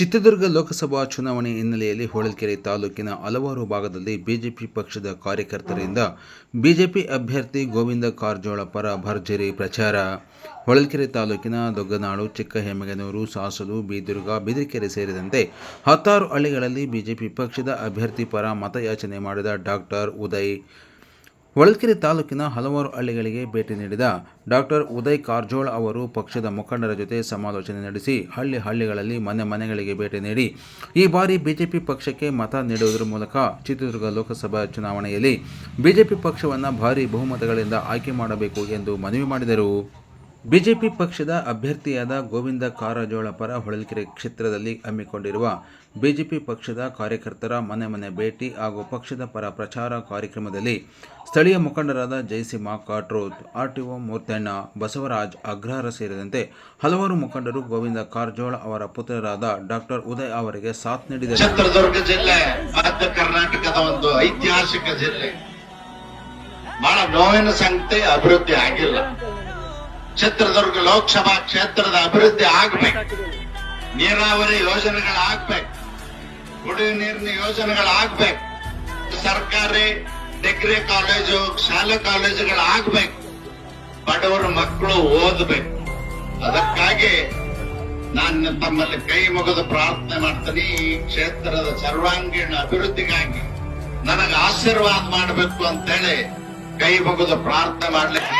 ಚಿತ್ರದುರ್ಗ ಲೋಕಸಭಾ ಚುನಾವಣೆ ಹಿನ್ನೆಲೆಯಲ್ಲಿ ಹೊಳಲ್ಕೆರೆ ತಾಲೂಕಿನ ಹಲವಾರು ಭಾಗದಲ್ಲಿ ಬಿಜೆಪಿ ಪಕ್ಷದ ಕಾರ್ಯಕರ್ತರಿಂದ ಬಿಜೆಪಿ ಅಭ್ಯರ್ಥಿ ಗೋವಿಂದ ಕಾರಜೋಳ ಪರ ಭರ್ಜರಿ ಪ್ರಚಾರ. ಹೊಳಲ್ಕೆರೆ ತಾಲೂಕಿನ ದೊಗ್ಗನಾಳು, ಚಿಕ್ಕಹೆಮ್ಮಗನೂರು, ಸಾಸಲು, ಬೀದುರ್ಗ ಬಿದರಿಕೆರೆ ಸೇರಿದಂತೆ ಹತ್ತಾರು ಹಳ್ಳಿಗಳಲ್ಲಿ ಬಿಜೆಪಿ ಪಕ್ಷದ ಅಭ್ಯರ್ಥಿ ಪರ ಮತಯಾಚನೆ ಮಾಡಿದ ಡಾಕ್ಟರ್ ಉದಯ್. ಹೊಳಲ್ಕೆರೆ ತಾಲೂಕಿನ ಹಲವಾರು ಹಳ್ಳಿಗಳಿಗೆ ಭೇಟಿ ನೀಡಿದ ಡಾಕ್ಟರ್ ಉದಯ್ ಕಾರ್ಜೋಳ್ ಅವರು ಪಕ್ಷದ ಮುಖಂಡರ ಜೊತೆ ಸಮಾಲೋಚನೆ ನಡೆಸಿ ಹಳ್ಳಿ ಹಳ್ಳಿಗಳಲ್ಲಿ ಮನೆ ಮನೆಗಳಿಗೆ ಭೇಟಿ ನೀಡಿ ಈ ಬಾರಿ ಬಿಜೆಪಿ ಪಕ್ಷಕ್ಕೆ ಮತ ನೀಡುವುದರ ಮೂಲಕ ಚಿತ್ರದುರ್ಗ ಲೋಕಸಭಾ ಚುನಾವಣೆಯಲ್ಲಿ ಬಿಜೆಪಿ ಪಕ್ಷವನ್ನು ಭಾರೀ ಬಹುಮತಗಳಿಂದ ಆಯ್ಕೆ ಮಾಡಬೇಕು ಎಂದು ಮನವಿ ಮಾಡಿದರು. ಬಿಜೆಪಿ ಪಕ್ಷದ ಅಭ್ಯರ್ಥಿಯಾದ ಗೋವಿಂದ ಕಾರಜೋಳ ಪರ ಹೊಳಲ್ಕೆರೆ ಕ್ಷೇತ್ರದಲ್ಲಿ ಹಮ್ಮಿಕೊಂಡಿರುವ ಬಿಜೆಪಿ ಪಕ್ಷದ ಕಾರ್ಯಕರ್ತರ ಮನೆ ಮನೆ ಭೇಟಿ ಹಾಗೂ ಪಕ್ಷದ ಪರ ಪ್ರಚಾರ ಕಾರ್ಯಕ್ರಮದಲ್ಲಿ ಸ್ಥಳೀಯ ಮುಖಂಡರಾದ ಜಯಸಿಂಹ ಕಾಟ್ರೋತ್ ಆರ್ಟಿಒ ಮೂರ್ತಣ್ಣ, ಬಸವರಾಜ್ ಅಗ್ರಹಾರ ಸೇರಿದಂತೆ ಹಲವಾರು ಮುಖಂಡರು ಗೋವಿಂದ ಕಾರಜೋಳ ಅವರ ಪುತ್ರರಾದ ಡಾಕ್ಟರ್ ಉದಯ್ ಅವರಿಗೆ ಸಾಥ್ ನೀಡಿದರು. ಚಿತ್ರದುರ್ಗ ಜಿಲ್ಲೆ ಮಧ್ಯ ಕರ್ನಾಟಕದ ಒಂದು ಐತಿಹಾಸಿಕ ಜಿಲ್ಲೆ. ಬಹಳ ನೋವಿನ ಅಭಿವೃದ್ಧಿ ಚಿತ್ರದುರ್ಗ ಲೋಕಸಭಾ ಕ್ಷೇತ್ರದ ಅಭಿವೃದ್ಧಿ ಆಗ್ಬೇಕು. ನೀರಾವರಿ ಯೋಜನೆಗಳಾಗ್ಬೇಕು. ಕುಡಿಯುವ ನೀರಿನ ಯೋಜನೆಗಳಾಗ್ಬೇಕು. ಸರ್ಕಾರಿ ಡಿಗ್ರಿ ಕಾಲೇಜು, ಶಾಲೆ ಕಾಲೇಜುಗಳಾಗ್ಬೇಕು. ಬಡವರ ಮಕ್ಕಳು ಓದಬೇಕು. ಅದಕ್ಕಾಗಿ ನಾನು ತಮ್ಮಲ್ಲಿ ಕೈ ಮುಗಿದು ಪ್ರಾರ್ಥನೆ ಮಾಡ್ತೀನಿ, ಈ ಕ್ಷೇತ್ರದ ಸರ್ವಾಂಗೀಣ ಅಭಿವೃದ್ಧಿಗಾಗಿ. ನನಗೆ ಆಶೀರ್ವಾದ ಮಾಡಬೇಕು ಅಂತೇಳಿ ಕೈ ಮುಗಿದು ಪ್ರಾರ್ಥನೆ ಮಾಡ್ಲಿಕ್ಕೆ.